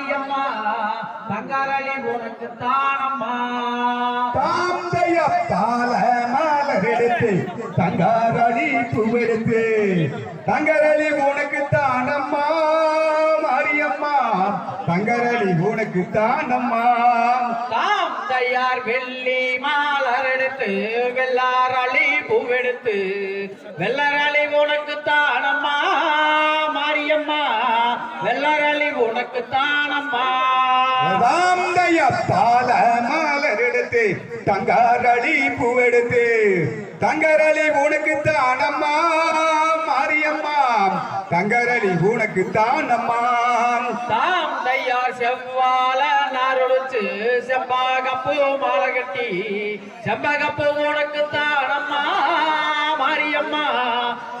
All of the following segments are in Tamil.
மாரியம்மா தங்கரளி உனக்கு தானம்மா. தாந்தைய பால மலர் எடுத்து தங்காரளி பூவெடுத்து தங்கரளி உனக்கு தானம்மா மாரியம்மா. தங்கரளி உனக்கு தானம்மா. தாம் தையார் வெள்ளி மாலர் எடுத்து வெள்ளாரளி பூவெடுத்து வெள்ளரளி உனக்கு தானம்மா. வெள்ளரளி உனக்கு தானம்மா தாந்தைய பால மலர் எடுத்து. தங்காரளி பூவெடுத்து தங்கரளி உனக்கு தானம்மா மாரியம்மா. தங்கரளி உனக்கு தானம்மா தாம் தையார் செவ்வால நாரொழிச்சு செம்பாகப்பு மாலை கட்டி செம்பகப்பு உனக்கு தானம்மா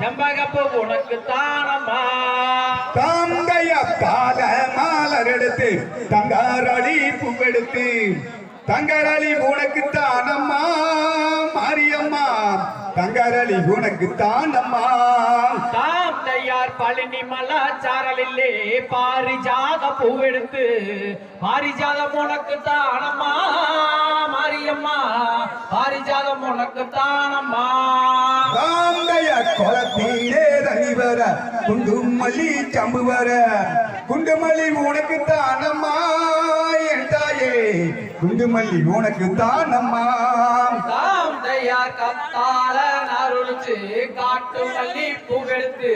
செம்பகப்பு உனக்கு தானம்மா. தாந்தைய கால மாலர் எடுத்து தங்காரளி பூவெடுத்து. தங்கரளி உனக்கு தானம்மா மாரியம்மா. தங்கரளி உனக்கு தானம்மா. தாம் தையார் பழனி மலாச்சாரலில்லே பாரிஜாத பூவெடுத்து பாரிஜாதம் உனக்கு தானம்மா மாரியம்மா. பாரிஜாதம் உனக்கு தானம்மா. தாந்தைய குளத்திலே தனிவர குண்டுமல்லி சம்பு குண்டுமல்லி உனக்கு தானம்மா என் தாயே. குண்டுமல்லி உனக்கு தானம்மா தாம் தையார் கத்தால நருளிச்சு காட்டு மல்லி பூவெடுத்து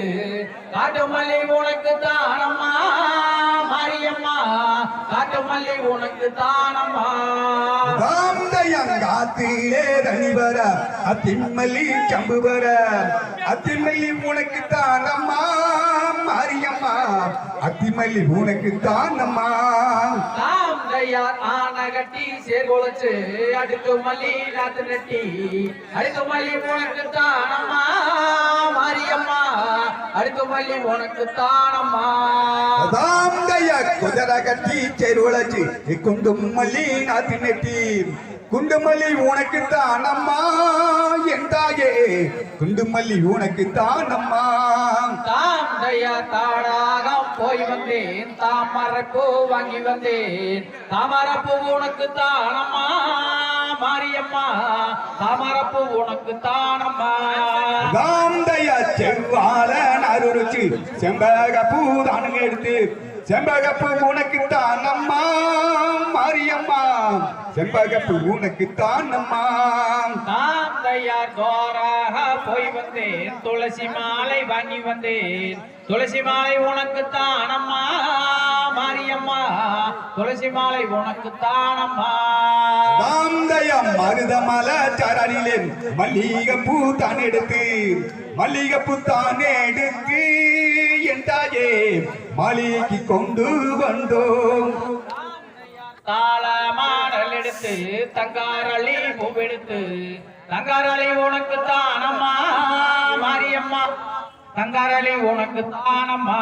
காட்டு மல்லி உனக்கு தானம்மா மல்லி உனக்கு தானம்மா. காத்திலே தனிவர அத்திமல்லி சம்பு வர அத்திமல்லி உனக்கு தானம்மா மாரியம்மா. அத்திமல்லி உனக்கு தானம்மா. தாம் தையார் ஆன கட்டி சேர்கொலைச்சு அடுக்கு மல்லி நாத்து நட்டி. அடுத்து மல்லி உனக்கு தானம்மா மாரியம்மா. அடுத்து மல்லி உனக்கு தானம்மா. தாந்தைய குதிரை கட்டி செருவளச்சு குண்டும் மல்லி நாத்து நட்டி. குண்டுமல்லி உனக்கு தானம்மா என் தாயே. குண்டுமல்லி உனக்கு தானம்மா. தாம் தையா தாடாகம் போய் வந்தேன். தாமரப்பூ வாங்கி வந்தேன். தாமரப்பூ உனக்கு தானம்மா மாரியம்மா. தாமரப்பூ உனக்கு தானம்மா. காந்தைய செவ்வாழ அருளுச்சு. செம்பக பூதானுங்க எடுத்து செம்பகப்பூ உனக்கு தானம்மா மாரியம்மா. செம்பகப்பூ உனக்கு தானம்மா. தாம் தையார் தோராக போய் வந்தேன். துளசி மாலை வாங்கி வந்தேன். துளசி மாலை உனக்கு தானம்மா மாரியம்மா. துளசி மாலை உனக்கு தானம்மா காந்தைய மருதமல சரணிலே மல்லிகைப்பூ தான் எடுத்து மல்லிகைப்பூ தான் எடுத்து என் தாயே மளிகைக்கு கொண்டு வந்தோம். தாளமாடல் எடுத்து தங்காரளி பூவெடுத்து தங்காரலை உனக்கு தானம்மா மாரியம்மா. தங்காரலை உனக்கு தானம்மா